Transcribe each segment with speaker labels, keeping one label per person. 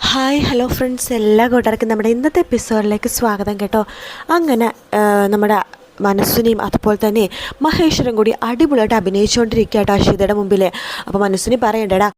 Speaker 1: Hi hello friends എല്ലാ കൂട്ടുകാർക്കും നമ്മുടെ ഇന്നത്തെ എപ്പിസോഡിലേക്ക് സ്വാഗതം കേട്ടോ. അങ്ങനെ നമ്മുടെ മനസ്സിനെയും അതുപോലെ തന്നെ മഹേശ്വരൻ കൂടി അടിപൊളിയായിട്ട് അഭിനയിച്ചുകൊണ്ടിരിക്കുക കേട്ടോ അശ്വിതയുടെ മുമ്പിൽ അപ്പോൾ മനസ്സിനെ പറയണ്ടടാ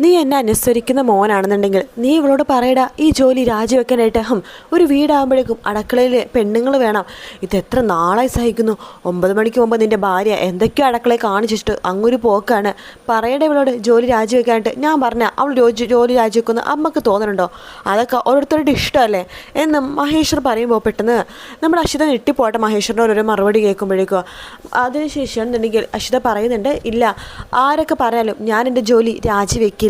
Speaker 1: നീ എന്നെ അനുസരിക്കുന്ന മോനാണെന്നുണ്ടെങ്കിൽ നീ ഇവളോട് പറയടാ ഈ ജോലി രാജിവെക്കാനായിട്ട്. അഹം ഒരു വീടാകുമ്പോഴേക്കും അടുക്കളയിൽ പെണ്ണുങ്ങൾ വേണം. ഇത് എത്ര നാളായി സഹിക്കുന്നു. ഒമ്പത് മണിക്ക് മുമ്പ് നിന്റെ ഭാര്യ എന്തൊക്കെയോ അടുക്കളയെ കാണിച്ചിട്ട് അങ്ങൊരു പോക്കാണ്. പറയട ഇവളോട് ജോലി രാജിവെക്കാനായിട്ട്. ഞാൻ പറഞ്ഞ അവൾ ജോലി രാജിവെക്കുന്നു അമ്മയ്ക്ക് തോന്നുന്നുണ്ടോ അതൊക്കെ ഓരോരുത്തരുടെ ഇഷ്ടമല്ലേ? എന്ന് മഹേശ്വർ പറയുമ്പോൾ പെട്ടെന്ന് നമ്മുടെ അശ്വിത ഞെട്ടിപ്പോട്ടെ മഹേശ്വറിന്റെ ഓരോരോ മറുപടി കേൾക്കുമ്പോഴേക്കും. അതിനുശേഷം എന്നുണ്ടെങ്കിൽ അശ്വിത പറയുന്നുണ്ട് ഇല്ല ആരൊക്കെ പറഞ്ഞാലും ഞാൻ എന്റെ ജോലി രാജിവെക്കില്ല.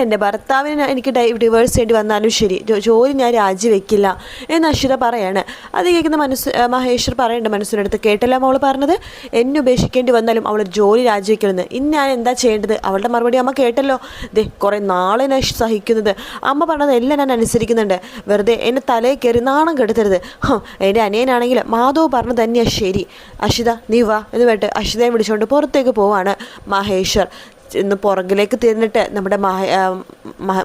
Speaker 1: എന്റെ ഭർത്താവിന് എനിക്ക് ഡിവേഴ്സ് ചെയ്യേണ്ടി വന്നാലും ശരി. ജോലി ഞാൻ രാജിവെക്കില്ല. എന്ന് അശ്വിത പറയാണ്. അത് കേൾക്കുന്ന മനസ്സ് മഹേശ്വർ പറയേണ്ട മനസ്സിനടുത്ത്. കേട്ടല്ല അവൾ പറഞ്ഞത്? എന്നെ ഉപേക്ഷിക്കേണ്ടി വന്നാലും അവൾ ജോലി രാജിവെക്കണമെന്ന് ഇന്ന് ഞാൻ എന്താ ചെയ്യേണ്ടത്? അവളുടെ മറുപടി അമ്മ കേട്ടല്ലോ. ദേ കുറേ നാളെ ഞാൻ സഹിക്കുന്നത്. അമ്മ പറഞ്ഞത് എല്ലാം ഞാൻ അനുസരിക്കുന്നുണ്ട്. വെറുതെ എന്നെ തലയിൽ കയറി നാണം കെടുത്തരുത്. എന്റെ അനിയനാണെങ്കിൽ മാധവ് പറഞ്ഞത് തന്നെയാണ് ശരി. അഷിത നീ വാ എന്ന് പറഞ്ഞിട്ട് അഷിതയെ വിളിച്ചുകൊണ്ട് പുറത്തേക്ക് പോവാണ് മഹേശ്വർ. ഇന്ന് പുറകിലേക്ക് തിരിഞ്ഞിട്ട് നമ്മുടെ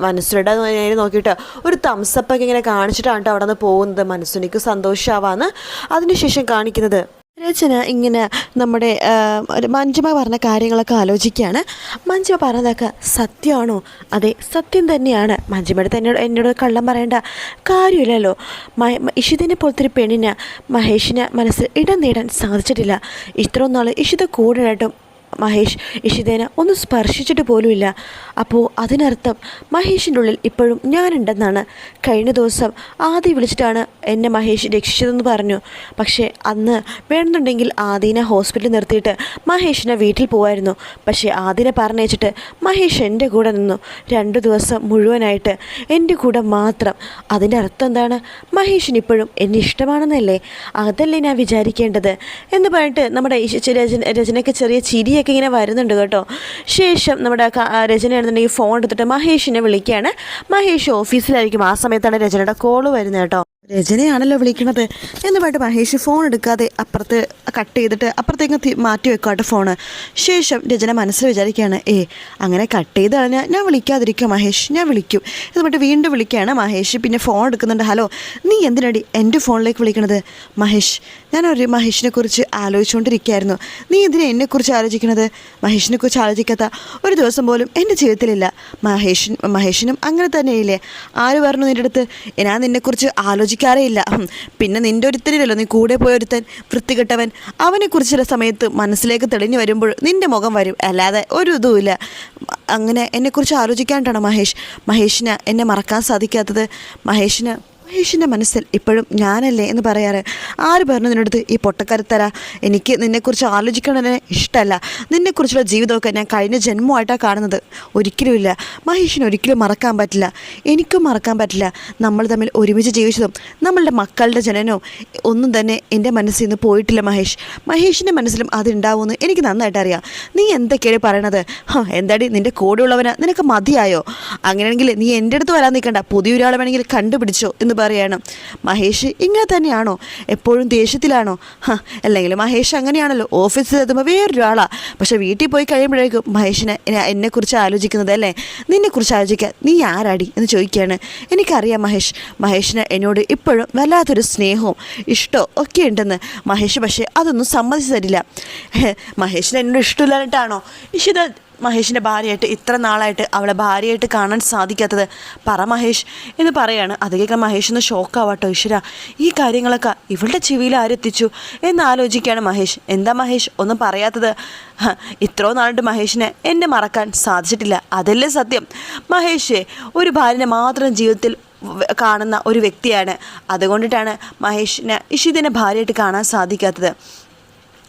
Speaker 1: മനസ്സുരുടെ നോക്കിയിട്ട് ഒരു തംസപ്പൊക്കെ ഇങ്ങനെ കാണിച്ചിട്ടാണ് അവിടെ നിന്ന് പോകുന്നത്. മനസ്സുനിക്ക് സന്തോഷമാവാന്ന് അതിനുശേഷം കാണിക്കുന്നത്. രചന ഇങ്ങനെ നമ്മുടെ മഞ്ജുമ പറഞ്ഞ കാര്യങ്ങളൊക്കെ ആലോചിക്കുകയാണ്. മഞ്ജുമ പറഞ്ഞതൊക്കെ സത്യമാണോ? അതെ സത്യം തന്നെയാണ്. മഞ്ജുമയുടെ തന്നെ എന്നോട് കള്ളം പറയേണ്ട കാര്യമില്ലല്ലോ. ഇഷിതിനെ പോലത്തെ ഒരു പെണ്ണിന് മഹേഷിന് മനസ്സിൽ ഇടം നേടാൻ സാധിച്ചിട്ടില്ല. ഇത്രയും നാൾ ഇഷിത കൂടെയായിട്ടും മഹേഷ് ഇഷിതേന ഒന്ന് സ്പർശിച്ചിട്ട് പോലുമില്ല. അപ്പോൾ അതിനർത്ഥം മഹേഷിന്റെ ഉള്ളിൽ ഇപ്പോഴും ഞാനുണ്ടെന്നാണ്. കഴിഞ്ഞ ദിവസം ആദി വിളിച്ചിട്ടാണ് എന്നെ മഹേഷ് രക്ഷിച്ചതെന്ന് പറഞ്ഞു. പക്ഷേ അന്ന് വേണമെന്നുണ്ടെങ്കിൽ ആദീനെ ഹോസ്പിറ്റലിൽ നിർത്തിയിട്ട് മഹേഷിനെ വീട്ടിൽ പോവായിരുന്നു. പക്ഷേ ആദിനെ പറഞ്ഞയച്ചിട്ട് മഹേഷ് എന്റെ കൂടെ നിന്നു. രണ്ട് ദിവസം മുഴുവനായിട്ട് എന്റെ കൂടെ മാത്രം. അതിന്റെ അർത്ഥം എന്താണ്? മഹേഷിന് ഇപ്പോഴും എന്നെ ഇഷ്ടമാണെന്നല്ലേ? അതല്ലേ ഞാൻ വിചാരിക്കേണ്ടത്? എന്ന് പറഞ്ഞിട്ട് നമ്മുടെ രചന രചനയ്ക്ക് ചെറിയ ചിരിയൊക്കെ ഇങ്ങനെ വരുന്നുണ്ട് കേട്ടോ. ശേഷം നമ്മുടെ രചനയാണെന്നുണ്ടെങ്കിൽ ഫോൺ എടുത്തിട്ട് മഹേഷിനെ വിളിക്കുകയാണ്. മഹേഷ് ഓഫീസിലായിരിക്കും ആ സമയത്താണ് രചനയുടെ കോൾ വരുന്നത് കേട്ടോ. രചനയാണല്ലോ വിളിക്കണത് എന്ന് പറഞ്ഞിട്ട് മഹേഷ് ഫോൺ എടുക്കാതെ അപ്പുറത്ത് കട്ട് ചെയ്തിട്ട് അപ്പുറത്തേക്ക് മാറ്റി വെക്കാട്ടെ ഫോണ് ശേഷം രചന മനസ്സിൽ വിചാരിക്കുകയാണ് ഏ അങ്ങനെ കട്ട് ചെയ്ത് കളഞ്ഞാൽ ഞാൻ വിളിക്കാതിരിക്കും മഹേഷ്? ഞാൻ വിളിക്കും. എന്ന് പറഞ്ഞിട്ട് വീണ്ടും വിളിക്കുകയാണ് മഹേഷ്. പിന്നെ ഫോൺ എടുക്കുന്നുണ്ട് ഹലോ നീ എന്തിനടി എന്റെ ഫോണിലേക്ക് വിളിക്കണത്? മഹേഷ് ഞാനൊരു മഹേഷിനെ കുറിച്ച് ആലോചിച്ചുകൊണ്ടിരിക്കുകയായിരുന്നു നീ എന്തിനാ എന്നെക്കുറിച്ച് ആലോചിക്കണത്? മഹേഷിനെ കുറിച്ച് ആലോചിക്കാത്ത ഒരു ദിവസം പോലും എന്റെ ജീവിതത്തിലില്ല. മഹേഷിൻ മഹേഷിനും അങ്ങനെ തന്നെയില്ലേ. ആര് പറഞ്ഞു നിന്റെ അടുത്ത് ഞാൻ നിന്നെക്കുറിച്ച് ആലോചിക്കാറേ ഇല്ല പിന്നെ നിന്റെ ഒരുത്തനില്ലല്ലോ നീ കൂടെ പോയ ഒരുത്തൻ വൃത്തികെട്ടവൻ. അവനെക്കുറിച്ചുള്ള സമയത്ത് മനസ്സിലേക്ക് തെളിഞ്ഞു വരുമ്പോൾ നിന്റെ മുഖം വരും. അല്ലാതെ ഒരു ഇതുമില്ല. അങ്ങനെ എന്നെക്കുറിച്ച് ആലോചിക്കാണ്ടാണ് മഹേഷ്? മഹേഷിന് എന്നെ മറക്കാൻ സാധിക്കാത്തത്? മഹേഷിന് മഹേഷിന്റെ മനസ്സിൽ ഇപ്പോഴും ഞാനല്ലേ എന്ന് പറയാറ്? ആര് പറഞ്ഞു നിന്നടുത്ത് ഈ പൊട്ടക്കരുത്തര. എനിക്ക് നിന്നെക്കുറിച്ച് ആലോചിക്കണതിനെ ഇഷ്ടമല്ല നിന്നെക്കുറിച്ചുള്ള ജീവിതമൊക്കെ ഞാൻ കഴിഞ്ഞ ജന്മമായിട്ടാണ് കാണുന്നത്. ഒരിക്കലുമില്ല മഹേഷിന് ഒരിക്കലും മറക്കാൻ പറ്റില്ല. എനിക്കും മറക്കാൻ പറ്റില്ല. നമ്മൾ തമ്മിൽ ഒരുമിച്ച് ജീവിച്ചതും നമ്മളുടെ മക്കളുടെ ജനനവും ഒന്നും തന്നെ എന്റെ മനസ്സിൽ നിന്ന് പോയിട്ടില്ല മഹേഷ്. മഹേഷിന്റെ മനസ്സിലും അതുണ്ടാവുമെന്ന് എനിക്ക് നന്നായിട്ട് അറിയാം. നീ എന്തൊക്കെയാണ് പറയണത്? ഹാ എന്താടി നിന്റെ കൂടെയുള്ളവന് നിനക്ക് മതിയായോ? അങ്ങനെയാണെങ്കിൽ നീ എന്റെ അടുത്ത് വരാൻ നിൽക്കണ്ട. പുതിയൊരാളെ വേണമെങ്കിൽ കണ്ടുപിടിച്ചോ എന്ന് പറയാണ്. മഹേഷ് ഇങ്ങനെ തന്നെയാണോ? എപ്പോഴും ദേഷ്യത്തിലാണോ? അല്ലെങ്കിൽ മഹേഷ് അങ്ങനെയാണല്ലോ. ഓഫീസിൽ എത്തുമ്പോൾ വേറൊരാളാണ് പക്ഷേ വീട്ടിൽ പോയി കഴിയുമ്പോഴേക്കും മഹേഷിനെ എന്നെ- എന്നെക്കുറിച്ച് ആലോചിക്കുന്നത് അല്ലേ? നിന്നെക്കുറിച്ച് ആലോചിക്കാൻ നീ ആരാടി എന്ന് ചോദിക്കുകയാണ്. എനിക്കറിയാം മഹേഷ്. മഹേഷിന് എന്നോട് ഇപ്പോഴും വല്ലാത്തൊരു സ്നേഹവും ഇഷ്ടവും ഒക്കെ ഉണ്ടെന്ന്. മഹേഷ് പക്ഷേ അതൊന്നും സമ്മതിച്ചു തരില്ല മഹേഷിന് എന്നോട് ഇഷ്ടമില്ലാഞ്ഞിട്ടാണോ? ഇഷിത മഹേഷിന്റെ ഭാര്യയായിട്ട് ഇത്ര നാളായിട്ട് അവളെ ഭാര്യയായിട്ട് കാണാൻ സാധിക്കാത്തത് പറ മഹേഷ് എന്ന് പറയാണ്. അത് കേൾക്കാൻ മഹേഷ് ഒന്ന് ഷോക്കാവാട്ടോ ഈശ്വര. ഈ കാര്യങ്ങളൊക്കെ ഇവളുടെ ചെവിയിൽ ആരെത്തിച്ചു എന്നാലോചിക്കുകയാണ് മഹേഷ്. എന്താ മഹേഷ്? ഒന്നും പറയാത്തത്. ഇത്രോ നാളുണ്ട് മഹേഷിനെ എന്നെ മറക്കാൻ സാധിച്ചിട്ടില്ല. അതല്ലേ സത്യം. മഹേഷ് ഒരു ഭാര്യനെ മാത്രം ജീവിതത്തിൽ കാണുന്ന ഒരു വ്യക്തിയാണ്. അതുകൊണ്ടിട്ടാണ് മഹേഷിനെ ഇഷിതിനെ ഭാര്യയായിട്ട് കാണാൻ സാധിക്കാത്തത്.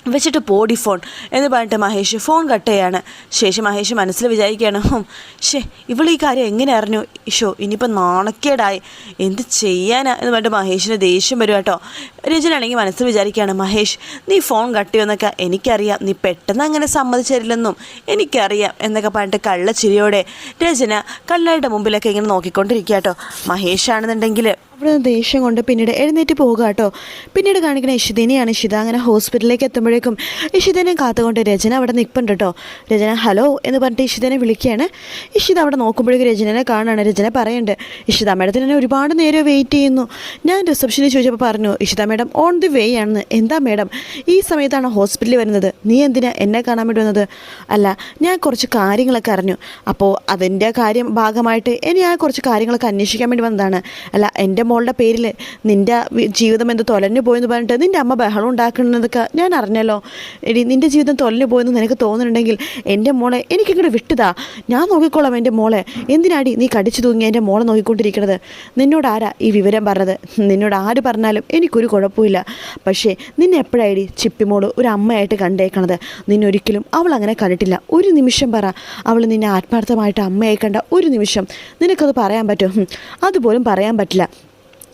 Speaker 1: വെച്ചിട്ട് പോടി ഫോൺ എന്ന് പറഞ്ഞിട്ട് മഹേഷ് ഫോൺ കട്ട് ചെയ്യാണ്. ശേഷം മഹേഷ് മനസ്സിൽ വിചാരിക്കുകയാണ് ഷേ ഇവൾ ഈ കാര്യം എങ്ങനെ അറിഞ്ഞു? ഇഷോ ഇനിയിപ്പോൾ നാണക്കേടായി. എന്ത് ചെയ്യാനാ? എന്ന് പറഞ്ഞിട്ട് മഹേഷിന് ദേഷ്യം വരും കേട്ടോ. രജനാണെങ്കിൽ മനസ്സിൽ വിചാരിക്കുകയാണ് മഹേഷ് നീ ഫോൺ കട്ട് ചെയ്യുമെന്നൊക്കെ എനിക്കറിയാം. നീ പെട്ടെന്ന് അങ്ങനെ സമ്മതിച്ചരില്ലെന്നും എനിക്കറിയാം എന്നൊക്കെ പറഞ്ഞിട്ട് കള്ളച്ചിരിയോടെ രജന കള്ളയുടെ മുമ്പിലൊക്കെ ഇങ്ങനെ നോക്കിക്കൊണ്ടിരിക്കുക കേട്ടോ. മഹേഷ് ആണെന്നുണ്ടെങ്കിൽ അവിടെ ദേഷ്യം കൊണ്ട് പിന്നീട് എഴുന്നേറ്റ് പോവുക കേട്ടോ. പിന്നീട് കാണിക്കുന്ന ഇഷിദിനെയാണ് ഇഷിത അങ്ങനെ ഹോസ്പിറ്റലിലേക്ക് എത്തുമ്പോഴേക്കും ഇഷിദിനെ കാത്തുകൊണ്ട് രചന അവിടെ നിൽപ്പുണ്ട് കേട്ടോ. രചന ഹലോ എന്ന് പറഞ്ഞിട്ട് ഇഷിതനെ വിളിക്കുകയാണ്. ഇഷിത അവിടെ നോക്കുമ്പോഴേക്കും രചനനെ കാണാണ് രചന പറയുന്നുണ്ട് ഇഷിത മേഡത്തിന് എന്നെ ഒരുപാട് നേരം വെയിറ്റ് ചെയ്യുന്നു. ഞാൻ റിസപ്ഷനിൽ ചോദിച്ചപ്പോൾ പറഞ്ഞു Ishita madam on the way ആണെന്ന്. എന്താ മേഡം? ഈ സമയത്താണ് ഹോസ്പിറ്റലിൽ വരുന്നത്. നീ എന്തിനാ എന്നെ കാണാൻ വേണ്ടി വന്നത്? അല്ല ഞാൻ കുറച്ച് കാര്യങ്ങളൊക്കെ അറിഞ്ഞു. അപ്പോൾ അതിന്റെ കാര്യം ഭാഗമായിട്ട് ഇനി ഞാൻ കുറച്ച് കാര്യങ്ങളൊക്കെ അന്വേഷിക്കാൻ വേണ്ടി വന്നതാണ്. അല്ല എന്റെ മോളുടെ പേരിൽ നിന്റെ ജീവിതം എന്ത് തൊലഞ്ഞു പോയെന്ന് പറഞ്ഞിട്ട് നിന്റെ അമ്മ ബഹളം ഉണ്ടാക്കുന്നതൊക്കെ ഞാൻ അറിഞ്ഞല്ലോ. എടി നിന്റെ ജീവിതം തൊലഞ്ഞു പോയെന്ന് നിനക്ക് തോന്നുന്നുണ്ടെങ്കിൽ എന്റെ മോളെ എനിക്കിങ്ങോട്ട് വിട്ടുതാ. ഞാൻ നോക്കിക്കോളാം എന്റെ മോളെ. എന്തിനാടി നീ കടിച്ചു തൂങ്ങി എന്റെ മോളെ നോക്കിക്കൊണ്ടിരിക്കുന്നത് നിന്നോട് ആരാ ഈ വിവരം പറഞ്ഞത്? നിന്നോട് ആര് പറഞ്ഞാലും എനിക്കൊരു കുഴപ്പമില്ല. പക്ഷേ നിന്നെ എപ്പോഴായി ചിപ്പിമോൾ ഒരു അമ്മയായിട്ട് കണ്ടേക്കണത്? നിന്നൊരിക്കലും അവൾ അങ്ങനെ കണ്ടിട്ടില്ല. ഒരു നിമിഷം പറ. അവൾ നിന്നെ ആത്മാർത്ഥമായിട്ട് അമ്മയായി കണ്ട ഒരു നിമിഷം. നിനക്കത് പറയാൻ പറ്റും? അതുപോലും പറയാൻ പറ്റില്ല.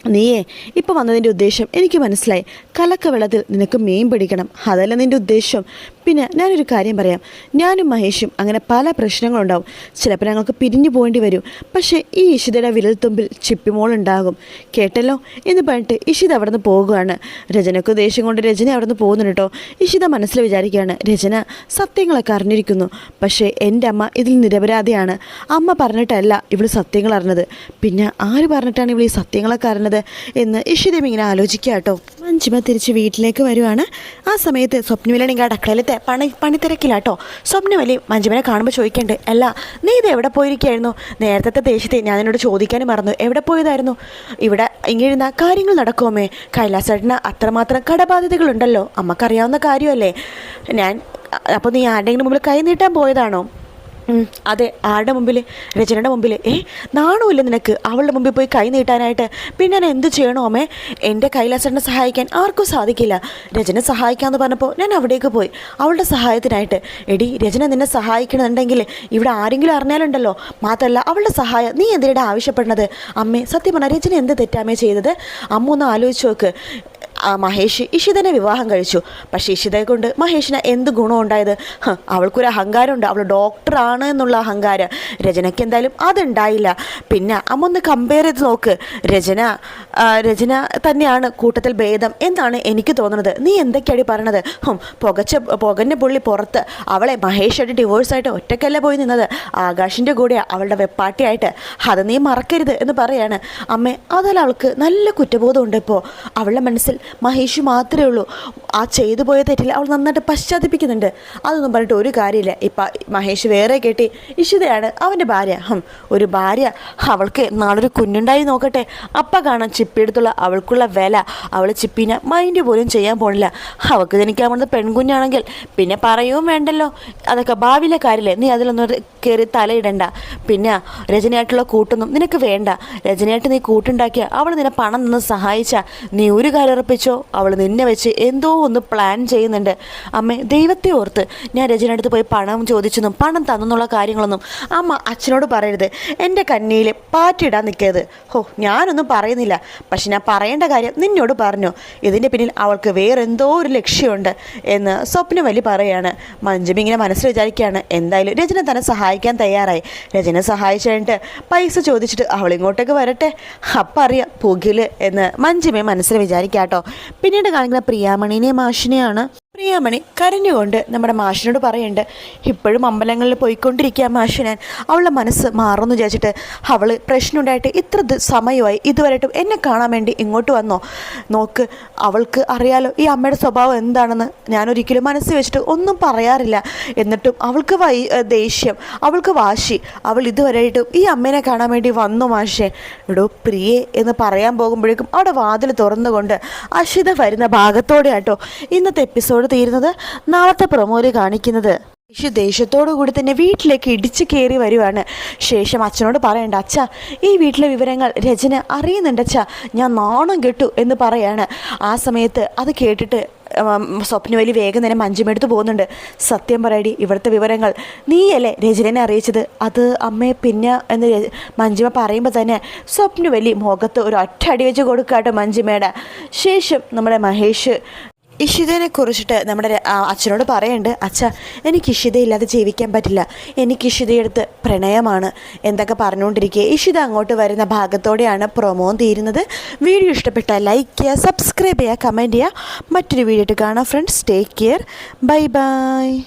Speaker 1: നീയേ ഇപ്പോൾ വന്നതിന്റെ ഉദ്ദേശം എനിക്ക് മനസ്സിലായി. കലക്ക വെള്ളത്തിൽ നിനക്ക് മീൻ പിടിക്കണം. അതല്ല നിന്റെ ഉദ്ദേശം. പിന്നെ ഞാനൊരു കാര്യം പറയാം. ഞാനും മഹേഷും അങ്ങനെ പല പ്രശ്നങ്ങളുണ്ടാവും. ചിലപ്പോൾ ഞങ്ങൾക്ക് പിരിഞ്ഞു പോകേണ്ടി വരും. പക്ഷേ ഈ ഇഷിതയുടെ വിരൽത്തുമ്പിൽ ചിപ്പിമോളുണ്ടാകും കേട്ടല്ലോ? എന്ന് പറഞ്ഞിട്ട് ഇഷിത അവിടെ നിന്ന് പോകുകയാണ് രചനക്ക് ദേഷ്യം കൊണ്ട് രചന അവിടെ നിന്ന് പോകുന്നുണ്ട് കേട്ടോ. ഇഷിത മനസ്സിൽ വിചാരിക്കുകയാണ് രചന സത്യങ്ങളൊക്കെ അറിഞ്ഞിരിക്കുന്നു. പക്ഷേ എന്റെ അമ്മ ഇതിൽ നിരപരാധിയാണ്. അമ്മ പറഞ്ഞിട്ടല്ല ഇവൾ സത്യങ്ങൾ അറിഞ്ഞത്. പിന്നെ ആര് പറഞ്ഞിട്ടാണ് ഇവൾ ഈ സത്യങ്ങളൊക്കെ അറിഞ്ഞത് എന്ന് ഇഷിതം ഇങ്ങനെ ആലോചിക്കുക കേട്ടോ. മഞ്ജിമ തിരിച്ച് വീട്ടിലേക്ക് വരുവാണ്. ആ സമയത്ത് സ്വപ്നവിലാണെങ്കിൽ അടുക്കളയിലത്തെ പണി പണിത്തിരക്കിലാട്ടോ. സ്വപ്നവലി മഞ്ജുവിനെ കാണുമ്പോൾ ചോദിക്കേണ്ടത് അല്ല നീ ഇത് എവിടെ പോയിരിക്കുകയായിരുന്നു നേരത്തെ ദേഷ്യത്തെ ഞാൻ എന്നോട് ചോദിക്കാനും മറന്നു. എവിടെ പോയതായിരുന്നു? ഇവിടെ ഇങ്ങിരുന്ന കാര്യങ്ങൾ നടക്കുമേ കൈലാസേട്ടന് അത്രമാത്രം കടബാധ്യതകളുണ്ടല്ലോ. അമ്മക്കറിയാവുന്ന കാര്യമല്ലേ? ഞാൻ അപ്പോൾ നീ ആരുടെയെങ്കിലും മുമ്പിൽ കൈ നീട്ടാൻ പോയതാണോ? അതെ ആരുടെ മുമ്പിൽ? രചനയുടെ മുമ്പിൽ. ഏ നാണമില്ല നിനക്ക്. അവളുടെ മുമ്പിൽ പോയി കൈ നീട്ടാനായിട്ട്. പിന്നെ ഞാൻ എന്ത് ചെയ്യണോ എന്റെ കൈലാസനെ സഹായിക്കാൻ ആർക്കും സാധിക്കില്ല. രചന സഹായിക്കാമെന്ന് പറഞ്ഞപ്പോൾ ഞാൻ അവിടേക്ക് പോയി. അവളുടെ സഹായത്തിനായിട്ട്. എടി രചന നിന്നെ സഹായിക്കണമെന്നുണ്ടെങ്കിൽ ഇവിടെ ആരെങ്കിലും അറിഞ്ഞാലുണ്ടല്ലോ. മാത്രമല്ല അവളുടെ സഹായം നീ എന്തിനാണ് ആവശ്യപ്പെടുന്നത്? അമ്മേ സത്യം പറഞ്ഞാൽ രചന എന്ത് തെറ്റാമേ ചെയ്തത്? അമ്മ ഒന്ന് ആലോചിച്ച് നോക്ക്. മഹേഷ് ഇഷിതനെ വിവാഹം കഴിച്ചു. പക്ഷേ ഇഷിതയെ കൊണ്ട് മഹേഷിന് എന്ത് ഗുണം ഉണ്ടായത് അവൾക്കൊരു അഹങ്കാരമുണ്ട്. അവൾ ഡോക്ടറാണ് എന്നുള്ള അഹങ്കാരം. രചനയ്ക്ക് എന്തായാലും അതുണ്ടായില്ല. പിന്നെ അമ്മ ഒന്ന് കമ്പയർ ചെയ്ത് നോക്ക്. രചന രചന തന്നെയാണ് കൂട്ടത്തിൽ ഭേദം എന്നാണ് എനിക്ക് തോന്നുന്നത്. നീ എന്തൊക്കെയാണ് പറയണത്? പുകച്ച പുകഞ്ഞ പുള്ളി പുറത്ത്. അവളെ മഹേഷായിട്ട് ഡിവോഴ്സായിട്ട് ഒറ്റക്കല്ല പോയി നിന്നത്? ആകാശിന്റെ കൂടെ അവളുടെ വെപ്പാട്ടിയായിട്ട്. അത് നീ മറക്കരുത് എന്ന് പറയാണ്. അമ്മേ അതല്ല അവൾക്ക് നല്ല കുറ്റബോധമുണ്ട് ഇപ്പോൾ അവളുടെ മനസ്സിൽ മഹേഷ് മാത്രമേ ഉള്ളൂ. ആ ചെയ്തു പോയ തെറ്റിൽ അവൾ നന്നായിട്ട് പശ്ചാത്തപിക്കുന്നുണ്ട്. അതൊന്നും പറഞ്ഞിട്ട് ഒരു കാര്യമില്ല. ഇപ്പം മഹേഷ് വേറെ കേട്ടി ഇഷിതയാണ് അവന്റെ ഭാര്യ. ഹം ഒരു ഭാര്യ. അവൾക്ക് നാളൊരു കുഞ്ഞുണ്ടായി നോക്കട്ടെ. അപ്പം കാണാം ചിപ്പിയെടുത്തുള്ള അവൾക്കുള്ള വില. അവൾ ചിപ്പിനെ മൈൻഡ് പോലും ചെയ്യാൻ പോണില്ല. അവൾക്ക് ജനിക്കാൻ പോകുന്നത് പെൺകുഞ്ഞാണെങ്കിൽ പിന്നെ പറയുകയും വേണ്ടല്ലോ. അതൊക്കെ ഭാവിയിലെ കാര്യമില്ലേ? നീ അതിലൊന്നും കയറി തലയിടണ്ട. പിന്നെ രജനയായിട്ടുള്ള കൂട്ടൊന്നും നിനക്ക് വേണ്ട. രജനയായിട്ട് നീ കൂട്ടുണ്ടാക്കിയ അവൾ നിന്നെ പണം നിന്ന് സഹായിച്ച. നീ ഒരു കാര്യം ഉറപ്പിച്ചോ അവൾ നിന്നെ വെച്ച് എന്തോ ഒന്ന് പ്ലാൻ ചെയ്യുന്നുണ്ട്. അമ്മേ ദൈവത്തെ ഓർത്ത് ഞാൻ രചന അടുത്ത് പോയി പണം ചോദിച്ചെന്നും പണം തന്നെന്നുള്ള കാര്യങ്ങളൊന്നും അമ്മ അച്ഛനോട് പറയരുത്. എന്റെ കന്നിയിൽ പാറ്റിടാൻ നിൽക്കരുത്. ഹോ ഞാനൊന്നും പറയുന്നില്ല. പക്ഷെ ഞാൻ പറയേണ്ട കാര്യം നിന്നോട് പറഞ്ഞു. ഇതിന്റെ പിന്നിൽ അവൾക്ക് വേറെന്തോ ഒരു ലക്ഷ്യമുണ്ട് എന്ന് സ്വപ്നവലി പറയാണ്. മഞ്ജുമി ഇങ്ങനെ മനസ്സിൽ വിചാരിക്കുകയാണ്. എന്തായാലും രജന തന്നെ സഹായിക്കാൻ തയ്യാറായി. രചന സഹായിച്ചു കഴിഞ്ഞിട്ട് പൈസ ചോദിച്ചിട്ട് അവൾ ഇങ്ങോട്ടേക്ക് വരട്ടെ. അപ്പം അറിയാം പുകിൽ എന്ന് മഞ്ജുമി മനസ്സിൽ വിചാരിക്കാട്ടോ. പിന്നീട് കാണിക്കുന്ന പ്രിയാമണിനെ മാഷിനെയാണ് പ്രിയാമണി കരഞ്ഞുകൊണ്ട് നമ്മുടെ മാഷിനോട് പറയുന്നുണ്ട് ഇപ്പോഴും അമ്പലങ്ങളിൽ പോയിക്കൊണ്ടിരിക്കുക മാഷ് ഞാൻ അവളുടെ മനസ്സ് മാറുമെന്ന് വിചാരിച്ചിട്ട് അവൾ പ്രശ്നമുണ്ടായിട്ട് ഇത്ര സമയമായി ഇതുവരെയായിട്ടും എന്നെ കാണാൻ വേണ്ടി ഇങ്ങോട്ട് വന്നോ? നോക്ക് അവൾക്ക് അറിയാലോ ഈ അമ്മയുടെ സ്വഭാവം എന്താണെന്ന്. ഞാനൊരിക്കലും മനസ്സ് വെച്ചിട്ട് ഒന്നും പറയാറില്ല. എന്നിട്ടും അവൾക്ക് വൈ ദേഷ്യം അവൾക്ക് വാശി. അവൾ ഇതുവരെയായിട്ടും ഈ അമ്മേനെ കാണാൻ വേണ്ടി വന്നു മാഷേ? എടോ പ്രിയേ എന്ന് പറയാൻ പോകുമ്പോഴേക്കും അവിടെ വാതിൽ തുറന്നുകൊണ്ട് അശിത വരുന്ന ഭാഗത്തോടെ ആട്ടോ ഇന്നത്തെ എപ്പിസോഡ് തീരുന്നത് നാളത്തെ പ്രൊമോയിൽ കാണിക്കുന്നത്. യേശു ദേഷ്യത്തോടു കൂടി തന്നെ വീട്ടിലേക്ക് ഇടിച്ചു കയറി വരുവാണ്. ശേഷം അച്ഛനോട് പറയണ്ട അച്ഛ ഈ വീട്ടിലെ വിവരങ്ങൾ രചന അറിയുന്നുണ്ട് അച്ഛ. ഞാൻ നാണം കെട്ടു എന്ന് പറയാണ്. ആ സമയത്ത് അത് കേട്ടിട്ട് സ്വപ്നവലി വേഗം തന്നെ മഞ്ചുമെടുത്ത് പോകുന്നുണ്ട്. സത്യം പറയടി ഇവിടുത്തെ വിവരങ്ങൾ നീയല്ലേ രചനനെ അറിയിച്ചത്? അത് അമ്മയെ പിന്നെ എന്ന് മഞ്ജുമ പറയുമ്പോൾ തന്നെ സ്വപ്നവലി മുഖത്ത് ഒരു ഒറ്റ അടി വെച്ച് കൊടുക്കാട്ടോ മഞ്ജിമയുടെ ശേഷം നമ്മുടെ മഹേഷ് ഇഷിതനെ കുറിച്ചിട്ട് നമ്മുടെ അച്ഛനോട് പറയുന്നുണ്ട് അച്ഛ എനിക്ക് ഇഷിതയില്ലാതെ ജീവിക്കാൻ പറ്റില്ല. എനിക്ക് ഇഷിതയെടുത്ത് പ്രണയമാണ്. എന്തൊക്കെ പറഞ്ഞുകൊണ്ടിരിക്കുക ഇഷിത അങ്ങോട്ട് വരുന്ന ഭാഗത്തോടെയാണ് പ്രൊമോ തീരുന്നത്. വീഡിയോ ഇഷ്ടപ്പെട്ടാൽ ലൈക്ക് ചെയ്യുക സബ്സ്ക്രൈബ് ചെയ്യുക കമന്റ് ചെയ്യുക മറ്റൊരു വീഡിയോ ആയിട്ട് കാണാം friends take care bye bye